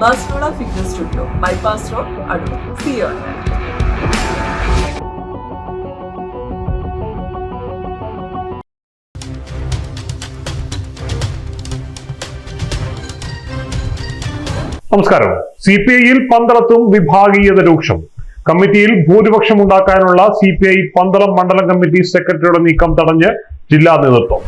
ബാസ്ലോണ fitness studio bypass road Adoor Zion നമസ്കാരം. C P ഐയിൽ പന്തളത്തും വിഭാഗീയത രൂക്ഷം. കമ്മിറ്റിയിൽ ഭൂരിപക്ഷം ഉണ്ടാക്കാനുള്ള സി പി ഐ പന്തളം മണ്ഡലം കമ്മിറ്റി സെക്രട്ടറിയുടെ നീക്കം തടഞ്ഞ് ജില്ലാ നേതൃത്വം.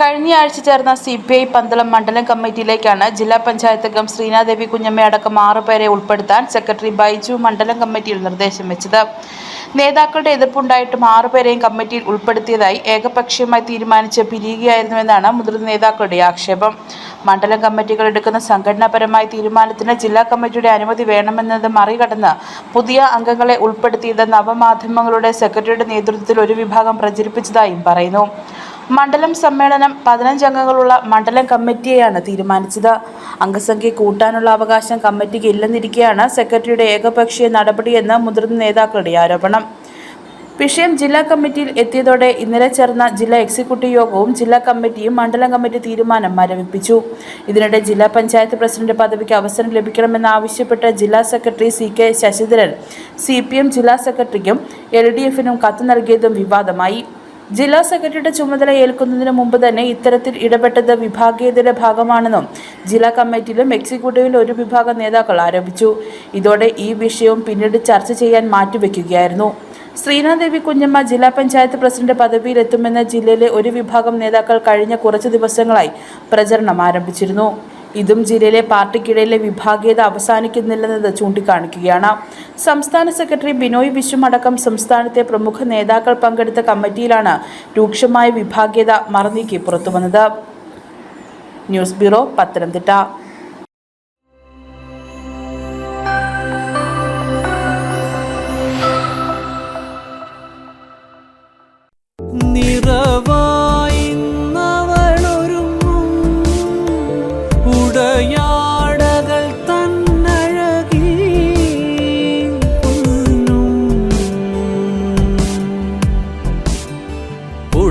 കഴിഞ്ഞയാഴ്ച ചേർന്ന സി പി ഐ പന്തളം മണ്ഡലം കമ്മിറ്റിയിലേക്കാണ് ജില്ലാ പഞ്ചായത്ത് അംഗം ശ്രീനാദേവി കുഞ്ഞമ്മ അടക്കം ആറുപേരെ ഉൾപ്പെടുത്താൻ സെക്രട്ടറി ബൈജു മണ്ഡലം കമ്മിറ്റിയിൽ നിർദ്ദേശം വെച്ചത്. നേതാക്കളുടെ എതിർപ്പുണ്ടായിട്ടും ആറുപേരെയും കമ്മിറ്റിയിൽ ഉൾപ്പെടുത്തിയതായി ഏകപക്ഷീയമായി തീരുമാനിച്ച് പിരിയുകയായിരുന്നുവെന്നാണ് മുതിർന്ന നേതാക്കളുടെ ആക്ഷേപം. മണ്ഡലം കമ്മിറ്റികൾ എടുക്കുന്ന സംഘടനാപരമായ തീരുമാനത്തിന് ജില്ലാ കമ്മിറ്റിയുടെ അനുമതി വേണമെന്നത് മറികടന്ന് പുതിയ അംഗങ്ങളെ ഉൾപ്പെടുത്തിയത് നവമാധ്യമങ്ങളുടെ സെക്രട്ടറിയുടെ നേതൃത്വത്തിൽ ഒരു വിഭാഗം പ്രചരിപ്പിച്ചതായും പറയുന്നു. മണ്ഡലം സമ്മേളനം പതിനഞ്ച് അംഗങ്ങളുള്ള മണ്ഡലം കമ്മിറ്റിയെയാണ് തീരുമാനിച്ചത്. അംഗസംഖ്യ കൂട്ടാനുള്ള അവകാശം കമ്മിറ്റിക്ക് ഇല്ലെന്നിരിക്കെയാണ് സെക്രട്ടറിയുടെ ഏകപക്ഷീയ നടപടിയെന്ന് മുതിർന്ന നേതാക്കളുടെ ആരോപണം. വിഷയം ജില്ലാ കമ്മിറ്റിയിൽ എത്തിയതോടെ ഇന്നലെ ചേർന്ന ജില്ലാ എക്സിക്യൂട്ടീവ് യോഗവും ജില്ലാ കമ്മിറ്റിയും മണ്ഡലം കമ്മിറ്റി തീരുമാനം മരവിപ്പിച്ചു ഇതിനിടെ ജില്ലാ പഞ്ചായത്ത് പ്രസിഡന്റ് പദവിക്ക് അവസരം ലഭിക്കണമെന്നാവശ്യപ്പെട്ട് ജില്ലാ secretary C K Sasidharan C ജില്ലാ സെക്രട്ടറിക്കും എൽ കത്ത് നൽകിയതും വിവാദമായി. ജില്ലാ സെക്രട്ടറിയുടെ ചുമതല ഏൽക്കുന്നതിന് മുമ്പ് തന്നെ ഇത്തരത്തിൽ ഇടപെട്ടത് വിഭാഗീയതയുടെ ഭാഗമാണെന്നും ജില്ലാ കമ്മിറ്റിയിലും എക്സിക്യൂട്ടീവിലും ഒരു വിഭാഗം നേതാക്കൾ ആരോപിച്ചു. ഇതോടെ ഈ വിഷയവും പിന്നീട് ചർച്ച ചെയ്യാൻ മാറ്റിവെക്കുകയായിരുന്നു. ശ്രീനാദേവി കുഞ്ഞമ്മ ജില്ലാ പഞ്ചായത്ത് പ്രസിഡന്റ് പദവിയിലെത്തുമെന്ന് ജില്ലയിലെ ഒരു വിഭാഗം നേതാക്കൾ കഴിഞ്ഞ കുറച്ച് ദിവസങ്ങളായി പ്രചരണം ആരംഭിച്ചിരുന്നു. ഇതും ജില്ലയിലെ പാർട്ടിക്കിടയിലെ വിഭാഗീയത അവസാനിക്കുന്നില്ലെന്നത് ചൂണ്ടിക്കാണിക്കുകയാണ്. സംസ്ഥാന സെക്രട്ടറി ബിനോയ് വിശ്വം അടക്കം സംസ്ഥാനത്തെ പ്രമുഖ നേതാക്കൾ പങ്കെടുത്ത കമ്മിറ്റിയിലാണ് രൂക്ഷമായ വിഭാഗീയത മറന്നീക്കി പുറത്തുവന്നത്. News bureau Pathanamthitta. നിറവായിന്നവളൊരുങ്ങും